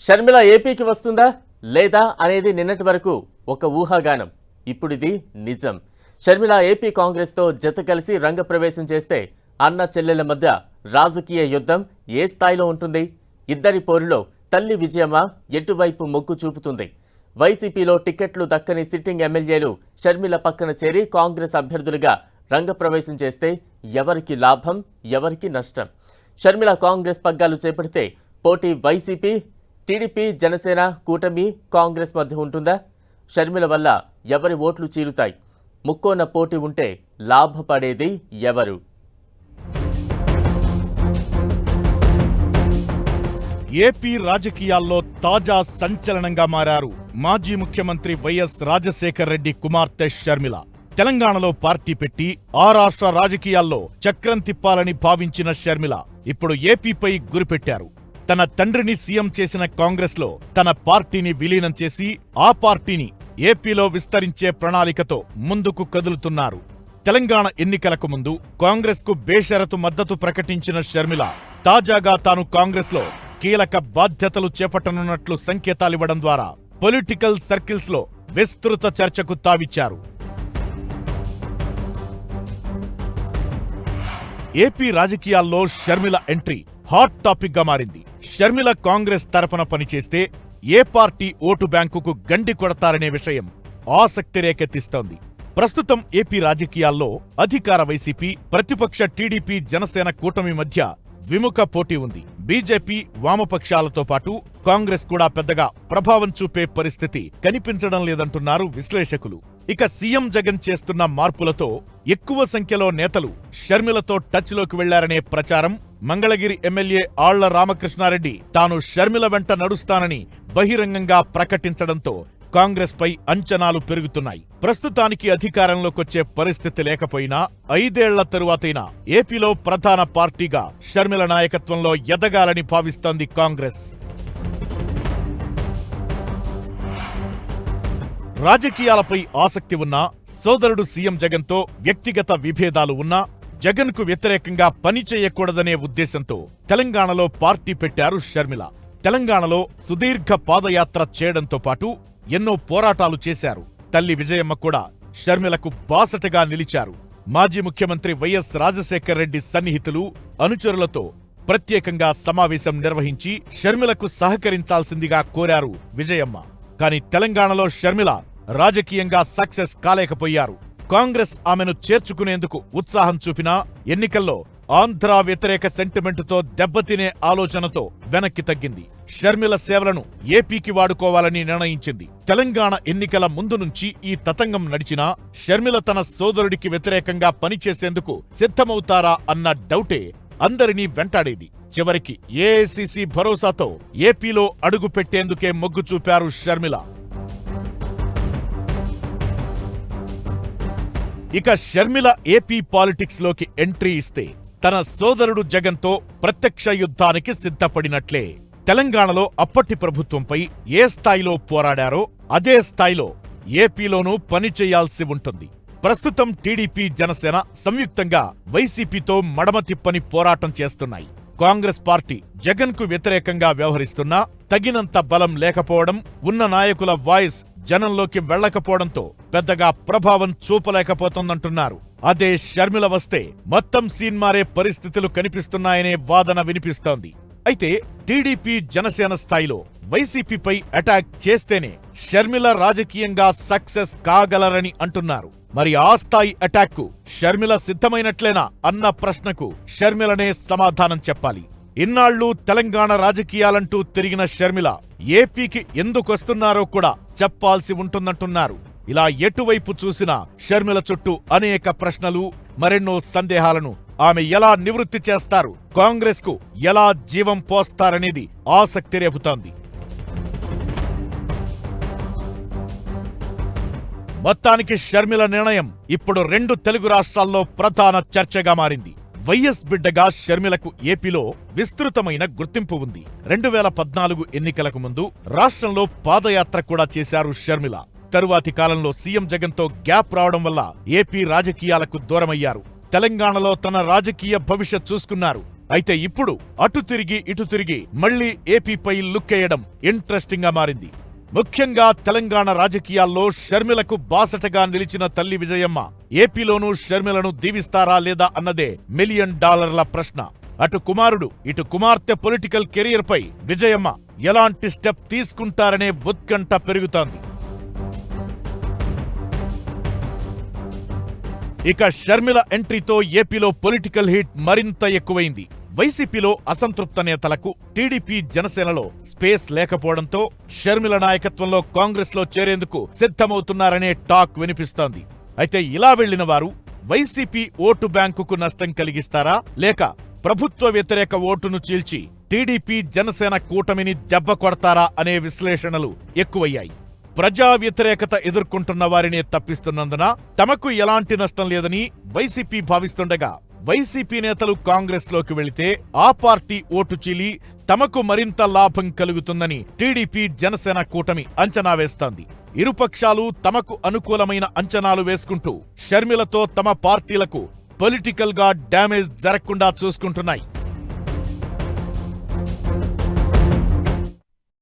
షర్మిల ఏపీకి వస్తుందా లేదా అనేది నిన్నటి వరకు ఒక ఊహాగానం. ఇప్పుడిది నిజం. షర్మిల ఏపీ కాంగ్రెస్తో జత కలిసి రంగప్రవేశం చేస్తే అన్న చెల్లెల మధ్య రాజకీయ యుద్ధం ఏ స్థాయిలో ఉంటుంది? ఇద్దరి పోరులో తల్లి విజయమ్మ ఎటువైపు మొగ్గు చూపుతుంది? వైసీపీలో టికెట్లు దక్కని సిట్టింగ్ ఎమ్మెల్యేలు షర్మిల పక్కన చేరి కాంగ్రెస్ అభ్యర్థులుగా రంగప్రవేశం చేస్తే ఎవరికి లాభం ఎవరికి నష్టం? షర్మిల కాంగ్రెస్ పగ్గాలు చేపడితే పోటీ వైసీపీ టీడీపీ జనసేన కూటమి కాంగ్రెస్ మధ్య ఉంటుందా? షర్మిల వల్ల ఎవరి ఓట్లు చీలుతాయి ముక్కోన పోటీ ఉంటే లాభపడేది ఎవరు? ఏపీ రాజకీయాల్లో తాజా సంచలనంగా మారారు మాజీ ముఖ్యమంత్రి వైఎస్ రాజశేఖర్ రెడ్డి కుమార్తె షర్మిల. తెలంగాణలో పార్టీ పెట్టి ఆ రాష్ట్ర రాజకీయాల్లో చక్రం తిప్పాలని భావించిన షర్మిల ఇప్పుడు ఏపీపై గురిపెట్టారు. తన తండ్రిని సీఎం చేసిన కాంగ్రెస్లో తన పార్టీని విలీనం చేసి ఆ పార్టీని ఏపీలో విస్తరించే ప్రణాళికతో ముందుకు కదులుతున్నారు. తెలంగాణ ఎన్నికలకు ముందు కాంగ్రెస్కు బేషరతు మద్దతు ప్రకటించిన షర్మిల తాజాగా తాను కాంగ్రెస్లో కీలక బాధ్యతలు చేపట్టనున్నట్లు సంకేతాలివ్వడం ద్వారా పొలిటికల్ సర్కిల్స్లో విస్తృత చర్చకు తావిచ్చారు. ఏపీ రాజకీయాల్లో షర్మిల ఎంట్రీ హాట్ టాపిక్గా మారింది. షర్మిల కాంగ్రెస్ తరఫున పనిచేస్తే ఏ పార్టీ ఓటు బ్యాంకుకు గండి కొడతారనే విషయం ఆసక్తి రేకెత్తిస్తోంది. ప్రస్తుతం ఏపీ రాజకీయాల్లో అధికార వైసీపీ ప్రతిపక్ష టీడీపీ జనసేన కూటమి మధ్య విముఖ పోటీ ఉంది. బీజేపీ వామపక్షాలతో పాటు కాంగ్రెస్ కూడా పెద్దగా ప్రభావం చూపే పరిస్థితి కనిపించడం లేదంటున్నారు విశ్లేషకులు. ఇక సీఎం జగన్ చేస్తున్న మార్పులతో ఎక్కువ సంఖ్యలో నేతలు షర్మిలతో టచ్లోకి వెళ్ళారనే ప్రచారం. మంగళగిరి ఎమ్మెల్యే ఆళ్ళ రామకృష్ణారెడ్డి తాను షర్మిల వెంట నడుస్తానని బహిరంగంగా ప్రకటించడంతో కాంగ్రెస్ పై అంచనాలు పెరుగుతున్నాయి. ప్రస్తుతానికి అధికారంలోకొచ్చే పరిస్థితి లేకపోయినా ఐదేళ్ళ తరువాతైనా ఏపీలో ప్రధాన పార్టీగా షర్మిల నాయకత్వంలో ఎదగాలని భావిస్తోంది కాంగ్రెస్. రాజకీయాలపై ఆసక్తి ఉన్నా సోదరుడు సీఎం జగన్తో వ్యక్తిగత విభేదాలు ఉన్నా జగన్కు వ్యతిరేకంగా పని చేయకూడదనే ఉద్దేశంతో తెలంగాణలో పార్టీ పెట్టారు షర్మిల. తెలంగాణలో సుదీర్ఘ పాదయాత్ర చేయడంతో పాటు ఎన్నో పోరాటాలు చేశారు. తల్లి విజయమ్మ కూడా షర్మిలకు బాసటగా నిలిచారు. మాజీ ముఖ్యమంత్రి వైఎస్ రాజశేఖర్ రెడ్డి సన్నిహితులు అనుచరులతో ప్రత్యేకంగా సమావేశం నిర్వహించి షర్మిలకు సహకరించాల్సిందిగా కోరారు విజయమ్మ. కాని తెలంగాణలో షర్మిల రాజకీయంగా సక్సెస్ కాలేకపోయారు. కాంగ్రెస్ ఆమెను చేర్చుకునేందుకు ఉత్సాహం చూపినా ఎన్నికల్లో ఆంధ్ర వ్యతిరేక సెంటిమెంటుతో దెబ్బతినే ఆలోచనతో వెనక్కి తగ్గింది. షర్మిల సేవలను ఏపీకి వాడుకోవాలని నిర్ణయించింది. తెలంగాణ ఎన్నికల ముందు నుంచి ఈ తతంగం నడిచినా షర్మిల తన సోదరుడికి వ్యతిరేకంగా పనిచేసేందుకు సిద్ధమవుతారా అన్న డౌటే అందరినీ వెంటాడేది. చివరికి ఏఐసిసి భరోసాతో ఏపీలో అడుగు పెట్టేందుకే మొగ్గు చూపారు షర్మిల. ఇక షర్మిల ఏపీ పాలిటిక్స్లోకి ఎంట్రీ ఇస్తే తన సోదరుడు జగన్తో ప్రత్యక్ష యుద్ధానికి సిద్ధపడినట్లే. తెలంగాణలో అప్పటి ప్రభుత్వంపై ఏ స్థాయిలో పోరాడారో అదే స్థాయిలో ఏపీలోనూ పని చేయాల్సి ఉంటుంది. ప్రస్తుతం టీడీపీ జనసేన సంయుక్తంగా వైసీపీతో మడమ తిప్పని పోరాటం చేస్తున్నాయి. కాంగ్రెస్ పార్టీ జగన్కు వ్యతిరేకంగా వ్యవహరిస్తున్నా తగినంత బలం లేకపోవడం ఉన్న నాయకుల వాయిస్ జనంలోకి వెళ్ళకపోవడంతో పెద్దగా ప్రభావం చూపలేకపోతోందంటున్నారు. అదే షర్మిల వస్తే మొత్తం సీన్ మారే పరిస్థితులు కనిపిస్తున్నాయనే వాదన వినిపిస్తోంది. అయితే టీడీపీ జనసేన స్థాయిలో వైసీపీపై అటాక్ చేస్తేనే షర్మిల రాజకీయంగా సక్సెస్ కాగలరని అంటున్నారు. మరి ఆ స్థాయి అటాక్కు షర్మిల సిద్ధమైనట్లేనా అన్న ప్రశ్నకు షర్మిలనే సమాధానం చెప్పాలి. ఇన్నాళ్ళు తెలంగాణ రాజకీయాలంటూ తిరిగిన షర్మిల ఏపీకి ఎందుకొస్తున్నారో కూడా చెప్పాల్సి ఉంటుందంటున్నారు. ఇలా ఎటువైపు చూసినా షర్మిల చుట్టూ అనేక ప్రశ్నలు మరెన్నో సందేహాలను ఆమె ఎలా నివృత్తి చేస్తారు కాంగ్రెస్కు ఎలా జీవం పోస్తారనేది ఆసక్తి రేపుతోంది. మొత్తానికి షర్మిల నిర్ణయం ఇప్పుడు రెండు తెలుగు రాష్ట్రాల్లో ప్రధాన చర్చగా మారింది. వైఎస్ బిడ్డగా షర్మిలకు ఏపీలో విస్తృతమైన గుర్తింపు ఉంది. రెండు వేల పద్నాలుగు ఎన్నికలకు ముందు రాష్ట్రంలో పాదయాత్ర కూడా చేశారు షర్మిల. తరువాతి కాలంలో సీఎం జగన్తో గ్యాప్ రావడం వల్ల ఏపీ రాజకీయాలకు దూరమయ్యారు. తెలంగాణలో తన రాజకీయ భవిష్యత్ చూసుకున్నారు. అయితే ఇప్పుడు అటు తిరిగి ఇటు తిరిగి మళ్ళీ ఏపీపై లుక్కేయడం ఇంట్రెస్టింగ్గా మారింది. ముఖ్యంగా తెలంగాణ రాజకీయాల్లో షర్మిలకు బాసటగా నిలిచిన తల్లి విజయమ్మ. ఏపీలోనూ షర్మిలను దీవిస్తారా లేదా అన్నదే మిలియన్ డాలర్ల ప్రశ్న. అటు కుమారుడు ఇటు కుమార్తె పొలిటికల్ కెరియర్ పై విజయమ్మ ఎలాంటి స్టెప్ తీసుకుంటారనే ఉత్కంఠ పెరుగుతోంది. ఇక షర్మిల ఎంట్రీతో ఏపీలో పొలిటికల్ హీట్ మరింత ఎక్కువైంది. వైసీపీలో అసంతృప్త నేతలకు టీడీపీ జనసేనలో స్పేస్ లేకపోవడంతో షర్మిల నాయకత్వంలో కాంగ్రెస్లో చేరేందుకు సిద్ధమవుతున్నారనే టాక్ వినిపిస్తోంది. అయితే ఇలా వెళ్ళిన వారు వైసీపీ ఓటు బ్యాంకుకు నష్టం కలిగిస్తారా? లేక ప్రభుత్వ వ్యతిరేక ఓటును చీల్చి టీడీపీ జనసేన కూటమిని దెబ్బ కొడతారా అనే విశ్లేషణలు ఎక్కువయ్యాయి. ప్రజా వ్యతిరేకత ఎదుర్కొంటున్న వారినే తప్పిస్తున్నందున తమకు ఎలాంటి నష్టం లేదని వైసీపీ భావిస్తుండగా వైసీపీ నేతలు కాంగ్రెస్లోకి వెళితే ఆ పార్టీ ఓటు చీలి తమకు మరింత లాభం కలుగుతుందని టీడీపీ జనసేన కూటమి అంచనా వేస్తోంది. ఇరుపక్షాలు తమకు అనుకూలమైన అంచనాలు వేసుకుంటూ షర్మిలతో తమ పార్టీలకు పొలిటికల్గా డ్యామేజ్ జరగకుండా చూసుకుంటున్నాయి.